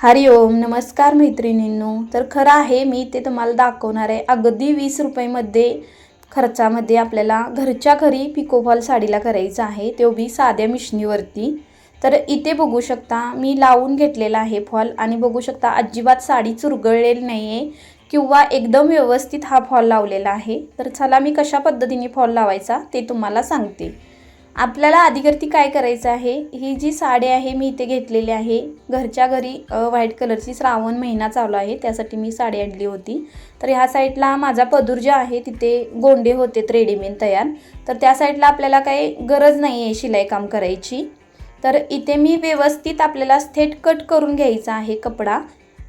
हरिओम नमस्कार मैत्रिणींनो. तर खरं आहे मी ते तुम्हाला दाखवणार आहे. अगदी वीस रुपयेमध्ये खर्चामध्ये आपल्याला घरच्या घरी पिकोफॉल साडीला करायचं आहे. तो बी साध्या मिशनीवरती. तर इथे बघू शकता मी लावून घेतलेला आहे फॉल आणि बघू शकता अजिबात साडी चुरगळलेली नाही आहे किंवा एकदम व्यवस्थित हा फॉल लावलेला आहे. तर चला मी कशा पद्धतीने फॉल लावायचा ते तुम्हाला सांगते. आपल्याला आधीकरती काय करायचं आहे? ही जी साडी आहे मी इथे घेतलेली आहे. घरच्या घरी व्हाईट कलरची श्रावण महिना चालू आहे त्यासाठी मी साडी आणली होती. तर ह्या साईडला माझा पदूर जे आहे तिथे गोंडे होते रेडीमेड तयार. तर त्या साईडला आपल्याला काही गरज नाही आहे शिलाई काम करायची. तर इथे मी व्यवस्थित आपल्याला थेट कट करून घ्यायचा आहे कपडा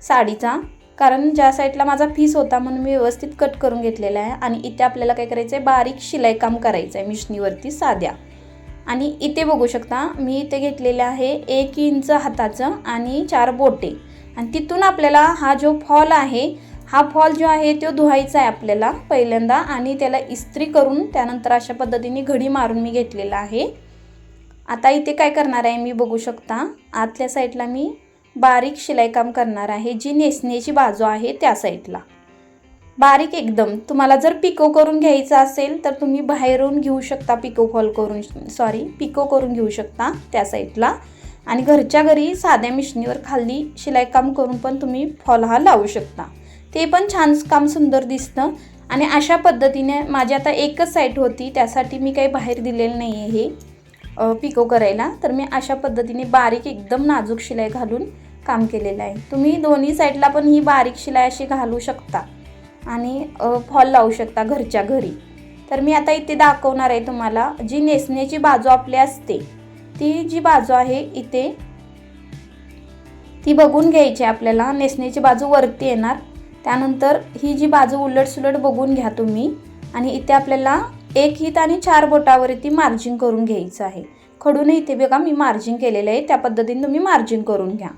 साडीचा. कारण ज्या साईडला माझा फीस होता म्हणून मी व्यवस्थित कट करून घेतलेला आहे. आणि इथे आपल्याला काय करायचं आहे बारीक शिलाई काम करायचं आहे मिशनीवरती साध्या. आणि इथे बघू शकता मी इथे घेतलेले आहे एक इंच हाताचं आणि चार बोटे. आणि तिथून आपल्याला हा जो फॉल आहे हा फॉल जो आहे तो धुवायचा आहे आपल्याला पहिल्यांदा आणि त्याला इस्त्री करून त्यानंतर अशा पद्धतीने घडी मारून मी घेतलेला आहे. आता इथे काय करणार आहे मी बघू शकता आतल्या साईडला मी बारीक शिलाई काम करणार आहे जी नेसण्याची बाजू आहे त्या साईडला. बारीक एकदम. तुम्हाला जर पिको करून घ्यायचं असेल तर तुम्ही बाहेरून घेऊ शकता पिको फॉल करून. सॉरी पिको करून घेऊ शकता त्या साईडला. आणि घरच्या घरी साध्या मिशनीवर खाली शिलाई काम करून पण तुम्ही फॉल हा लावू शकता. ते पण छान काम सुंदर दिसतं. आणि अशा पद्धतीने माझी आता एकच साईट होती त्यासाठी मी काही बाहेर दिलेलं नाही आहे हे पिको करायला. तर मी अशा पद्धतीने बारीक एकदम नाजूक शिलाई घालून काम केलेलं आहे. तुम्ही दोन्ही साईडला पण ही बारीक शिलाई अशी घालू शकता. आणि फॉल लावू शकता घरच्या घरी. तर मी आता इथे दाखवणार आहे तुम्हाला जी नेसण्याची बाजू आपली असते ती जी बाजू आहे इथे ती बघून घ्यायची आहे आपल्याला. नेसण्याची बाजू वरती येणार. त्यानंतर ही जी बाजू उलट सुलट बघून घ्या तुम्ही. आणि इथे आपल्याला एक हित आणि चार बोटावरती मार्जिन करून घ्यायचं आहे. खडून इथे बघा मी मार्जिन केलेलं आहे. त्या पद्धतीने तुम्ही मार्जिन करून घ्या.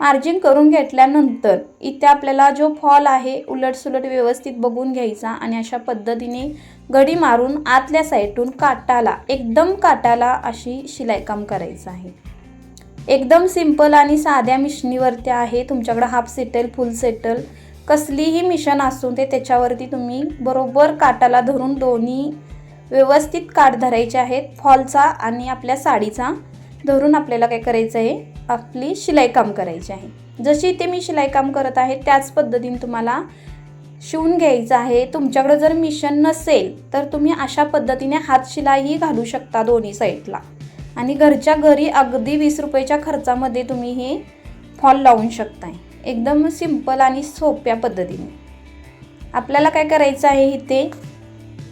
मार्जिन करून घेतल्यानंतर इथे आपल्याला जो फॉल आहे उलट सुलट व्यवस्थित बघून घ्यायचा आणि अशा पद्धतीने घडी मारून आतल्या साईडून काटाला एकदम काटाला अशी शिलाईकाम करायचं आहे. एकदम सिंपल आणि साध्या मिशनीवरती आहे. तुमच्याकडं हाफ सेटल फुल सेटल कसलीही मिशन असून ते त्याच्यावरती तुम्ही बरोबर काटाला धरून दोन्ही व्यवस्थित काठ धरायचे आहेत. फॉलचा आणि आपल्या साडीचा धरून आपल्याला काय करायचं आहे? आपली शिलाई काम करायची आहे. जशी इथे मी शिलाई काम करत आहे त्याच पद्धतीने तुम्हाला शिवून घ्यायचं आहे. तुमच्याकडे जर मिशन नसेल तर तुम्ही अशा पद्धतीने हात शिलाईही घालू शकता दोन्ही साईडला. आणि घरच्या घरी अगदी वीस रुपयाच्या खर्चामध्ये तुम्ही हे फॉल लावून शकताय. एकदम सिंपल आणि सोप्या पद्धतीने. आपल्याला काय करायचं आहे इथे?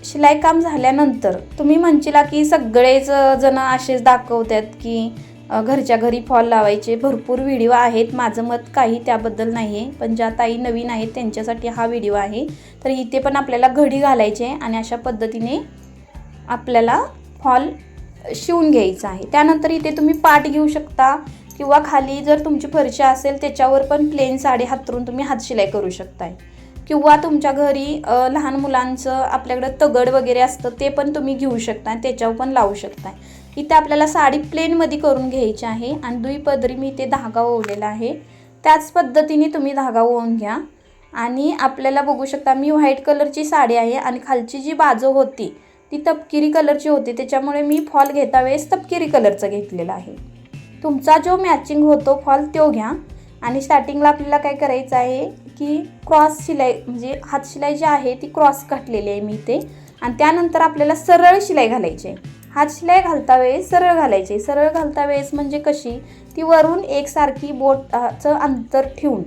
शिलाई काम झाल्यानंतर तुम्ही म्हणशीला की सगळेच जण असेच दाखवतात की घरच्या घरी फॉल लावायचे. भरपूर व्हिडिओ आहेत. माझं मत काही त्याबद्दल नाही आहे पण ज्या ताई नवीन आहेत त्यांच्यासाठी हा व्हिडिओ आहे. तर इथे पण आपल्याला घडी घालायचे आहे आणि अशा पद्धतीने आपल्याला फॉल शिवून घ्यायचा आहे. त्यानंतर इथे तुम्ही पाट घेऊ शकता किंवा खाली जर तुमची फरशी असेल त्याच्यावर पण प्लेन साडी हातरून तुम्ही हातशिलाई करू शकताय. किंवा तुमच्या घरी लहान मुलांचं आपल्याकडं तगड वगैरे असतं ते पण तुम्ही घेऊ शकता त्याच्यावर पण लावू शकताय. इथे आपल्याला साडी प्लेनमध्ये करून घ्यायची आहे आणि दुई पदरी मी इथे धागा ओवलेला आहे. त्याच पद्धतीने तुम्ही धागा ओवून घ्या. आणि आपल्याला बघू शकता मी व्हाईट कलरची साडी आहे आणि खालची जी बाजू होती ती तपकिरी कलरची होती. त्याच्यामुळे मी फॉल घेता वेळेस तपकिरी कलरचा घेतलेला आहे. तुमचा जो मॅचिंग होतो फॉल तो घ्या. आणि स्टार्टिंगला आपल्याला काय करायचं आहे की क्रॉस शिलाई म्हणजे हात शिलाई जी आहे ती क्रॉस घातलेली आहे मी इथे. आणि त्यानंतर आपल्याला सरळ शिलाई घालायची आहे. हात शिलाई घालता वेळेस सरळ घालायची. सरळ घालता वेळेस म्हणजे कशी? ती वरून एकसारखी बोटाचं अंतर ठेवून.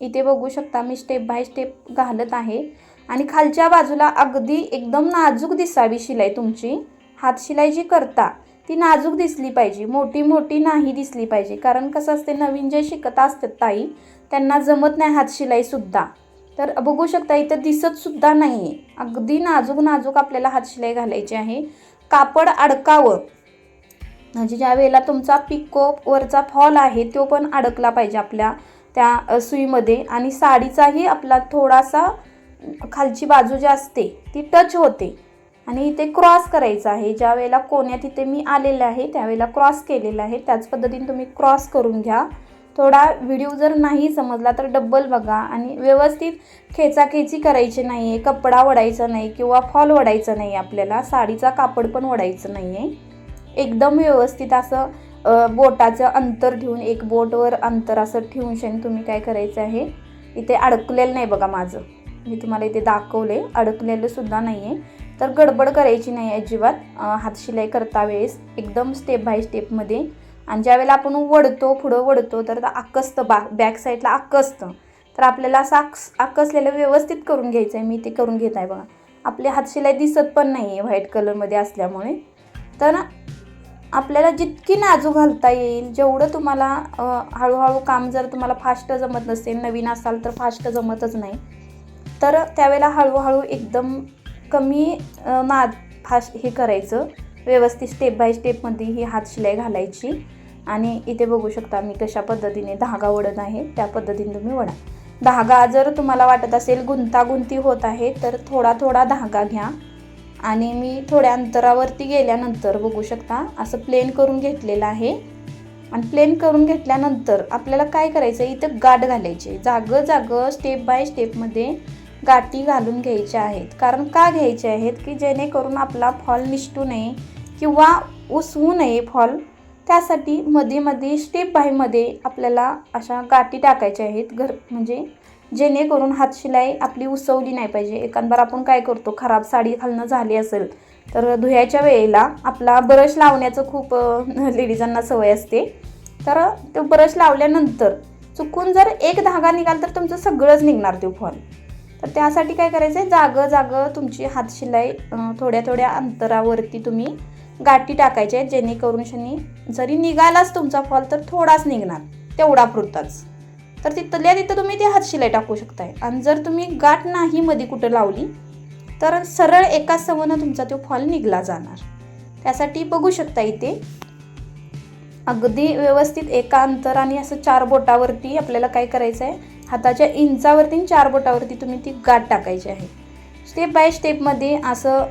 इथे बघू शकता मी स्टेप बाय स्टेप घालत आहे. आणि खालच्या बाजूला अगदी एकदम नाजूक दिसावी शिलाई तुमची. हात शिलाई जी करता ती नाजूक दिसली पाहिजे. मोठी मोठी नाही दिसली पाहिजे. कारण कसं असते नवीन जे शिकत असतात ताई त्यांना जमत नाही हात शिलाईसुद्धा तर बघू शकता इथं दिसतसुद्धा नाही आहे अगदी नाजूक नाजूक आपल्याला हात शिलाई घालायची आहे. कापड अडकावं. म्हणजे ज्या वेळेला तुमचा पिकोप वरचा फॉल आहे तो पण अडकला पाहिजे आपल्या त्या सुईमध्ये. आणि साडीचाही आपला थोडासा खालची बाजू जी असते ती टच होते. आणि इथे क्रॉस करायचं आहे. ज्या वेळेला कोण्यात इथे मी आलेलं आहे त्यावेळेला क्रॉस केलेला आहे. त्याच पद्धतीने तुम्ही क्रॉस करून घ्या. थोडा व्हिडिओ जर नाही समजला तर डब्बल बघा. आणि व्यवस्थित खेचाखेची करायची नाही आहे कपडा वडायचा नाही किंवा फॉल वडायचं नाही आपल्याला साडीचा कापड पण वडायचं नाही आहे एकदम व्यवस्थित असं बोटाचं अंतर ठेवून एक बोटवर अंतर असं ठेवून शेण तुम्ही काय करायचं आहे इथे अडकलेलं नाही बघा माझं. मी तुम्हाला इथे दाखवले अडकलेलं सुद्धा नाही आहे तर गडबड करायची नाही अजिबात. हातशिलाई करता वेळेस एकदम स्टेप बाय स्टेपमध्ये आणि ज्यावेळेला आपण वडतो पुढं वडतो तर आकसतं बा बॅक साईडला आकसतं. तर आपल्याला असं आकस आकसलेलं व्यवस्थित करून घ्यायचं आहे मी ते करून घेत आहे बघा. आपली हातशिलाई दिसत पण नाही आहे व्हाईट कलरमध्ये असल्यामुळे. तर आपल्याला जितकी नाजूक घालता येईल जेवढं तुम्हाला हळूहळू काम जर तुम्हाला फास्ट जमत नसेल नवीन असाल तर फास्ट जमतच नाही. तर त्यावेळेला हळूहळू एकदम कमी अ, फास्ट हे करायचं. व्यवस्थित स्टेप बाय स्टेपमध्ये ही हातशिलाई घालायची. आणि इथे बघू शकता मी कशा पद्धतीने धागा ओढत आहे त्या पद्धतीने तुम्ही वडा धागा जर तुम्हाला वाटत असेल गुंतागुंती होत आहे तर थोडा थोडा धागा घ्या. आणि मी थोड्या अंतरावरती गेल्यानंतर बघू शकता असं प्लेन करून घेतलेलं आहे. आणि प्लेन करून घेतल्यानंतर आपल्याला काय करायचं आहे इथं गाठ घालायची. जागं जागं स्टेप बाय स्टेपमध्ये गाठी घालून घ्यायच्या आहेत. कारण का घ्यायचे आहेत? की जेणेकरून आपला फॉल निसटू नये किंवा उसवू नये फॉल त्यासाठी मध्ये मध्ये स्टेप बायमध्ये आपल्याला अशा गाठी टाकायच्या आहेत. घर म्हणजे जेणेकरून हातशिलाई आपली उसवली नाही पाहिजे. एखादबार आपण काय करतो खराब साडी घालणं झाली असेल तर धुयाच्या वेळेला आपला ब्रश लावण्याचं खूप लेडीजांना सवय असते. तर तो ब्रश लावल्यानंतर चुकून जर एक धागा निघाल तर तुमचं सगळंच निघणार तो फॉल तर त्यासाठी काय करायचं आहे जागं जागं तुमची हातशिलाई थोड्या थोड्या अंतरावरती तुम्ही गाठी टाकायच्या आहेत जेणेकरून शनी जरी निघालाच तुमचा फॉल तर थोडाच निघणार तेवढा पुरताच. तर तिथल्या तिथं तुम्ही ती हातशिलाई टाकू शकताय. आणि जर तुम्ही गाठ नाही मध्ये कुठं लावली तर सरळ एका सवनं तुमचा तो फॉल निघला जाणार. त्यासाठी बघू शकता इथे अगदी व्यवस्थित एका अंतराने असं चार बोटावरती आपल्याला काय करायचं आहे हाताच्या इंचावरती आणि चार बोटावरती तुम्ही ती गाठ टाकायची आहे. स्टेप बाय स्टेपमध्ये असं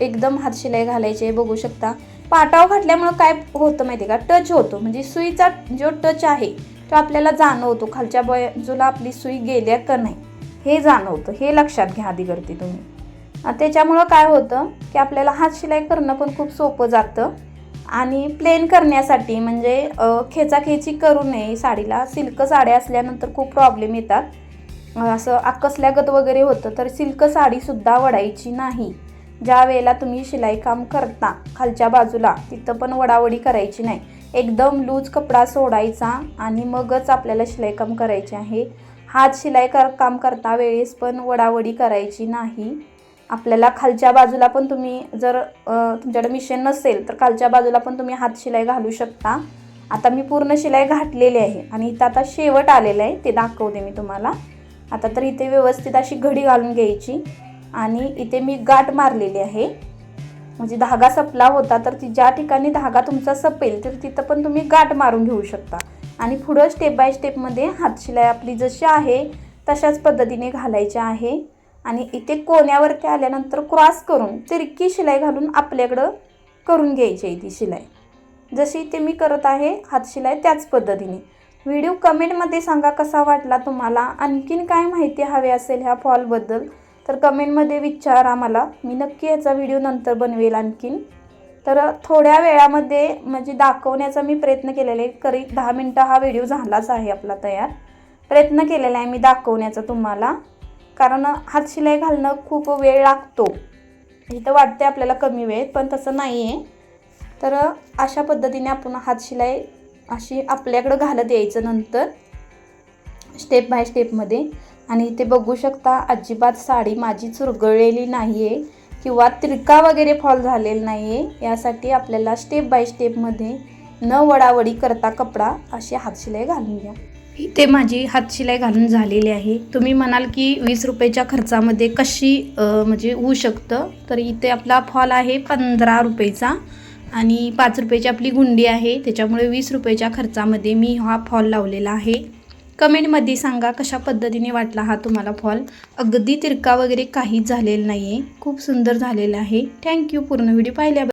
एकदम हातशिलाई घालायची आहे बघू शकता. पाटाव घातल्यामुळं काय होतं माहिती आहे का? टच होतो. म्हणजे सुईचा जो टच आहे तो आपल्याला जाणवतो. खालच्या बाजूला आपली सुई गेल्या का नाही? हे जाणवतं. हे लक्षात घ्या आधी करते तुम्ही त्याच्यामुळं काय होतं की आपल्याला हातशिलाई करणं पण खूप सोपं जातं. आणि प्लेन करण्यासाठी म्हणजे खेचाखेची करू नये. साडीला सिल्क साड्या असल्यानंतर खूप प्रॉब्लेम येतात. असं आकसल्यागत वगैरे होतं तर सिल्क साडीसुद्धा वडायची नाही. ज्या वेळेला तुम्ही शिलाई काम करता खालच्या बाजूला तिथं पण वडावडी करायची नाही. एकदम लूज कपडा सोडायचा आणि मगच आपल्याला शिलाई काम करायचे आहे. हात शिलाई कर काम करता वेळेस पण वडावडी करायची नाही. आपल्याला खालच्या बाजूला पण तुम्ही जर तुमच्याकडे मिशन नसेल तर खालच्या बाजूला पण तुम्ही हात शिलाई घालू शकता. आता मी पूर्ण शिलाई घातलेली आहे आणि इथं आता शेवट आलेलं आहे ते दाखवते मी तुम्हाला. आता तर इथे व्यवस्थित अशी घडी घालून घ्यायची. आणि इथे मी गाठ मारलेली आहे. म्हणजे धागा सपला होता तर ती ज्या ठिकाणी धागा तुमचा सपेल तर तिथं पण तुम्ही गाठ मारून घेऊ शकता. आणि पुढं स्टेप बाय स्टेपमध्ये हातशिलाई आपली जशी आहे तशाच पद्धतीने घालायची आहे. आणि इथे कोण्यावरती आल्यानंतर क्रॉस करून तिरकी शिलाई घालून आपल्याकडं करून घ्यायची आहे ती शिलाई. जशी इथे मी करत आहे हातशिलाई त्याच पद्धतीने. व्हिडिओ कमेंटमध्ये सांगा कसा वाटला तुम्हाला? आणखीन काय माहिती हवी असेल ह्या फॉलबद्दल तर कमेंटमध्ये विचारा मला. मी नक्की याचा व्हिडिओ नंतर बनवेल आणखीन. तर थोड्या वेळामध्ये म्हणजे दाखवण्याचा मी प्रयत्न केलेला आहे. करी दहा मिनटं हा व्हिडिओ झालाच आहे आपला तयार. प्रयत्न केलेला आहे मी दाखवण्याचा तुम्हाला. कारण हातशिलाई घालणं खूप वेळ लागतो. इथं वाटते आपल्याला कमी वेळ पण तसं नाही आहे तर अशा पद्धतीने आपण हातशिलाई अशी आपल्याकडं घालत यायचं नंतर स्टेप बाय स्टेपमध्ये. आणि इथे बघू शकता अजिबात साडी माझी चुरगळलेली नाही आहे किंवा तिरका वगैरे फॉल झालेला नाही आहे यासाठी आपल्याला स्टेप बाय स्टेपमध्ये न वडावडी करता कपडा अशी हातशिलाई घालून घ्या. इथे माझी हातशिलाई घालून झालेली आहे. तुम्ही म्हणाल की वीस रुपयाच्या खर्चामध्ये कशी म्हणजे होऊ शकतं? तर इथे आपला फॉल आहे पंधरा रुपयेचा आणि पाच रुपयाची आपली गुंडी आहे. त्याच्यामुळे वीस रुपयाच्या खर्चामध्ये मी हा फॉल लावलेला आहे. कमेंटमध्ये सांगा कशा पद्धतीने वाटला हा तुम्हाला फॉल. अगदी तिरका वगैरे काहीच झालेला नाही आहे खूप सुंदर झालेला आहे. थँक्यू पूर्ण व्हिडिओ पाहिल्या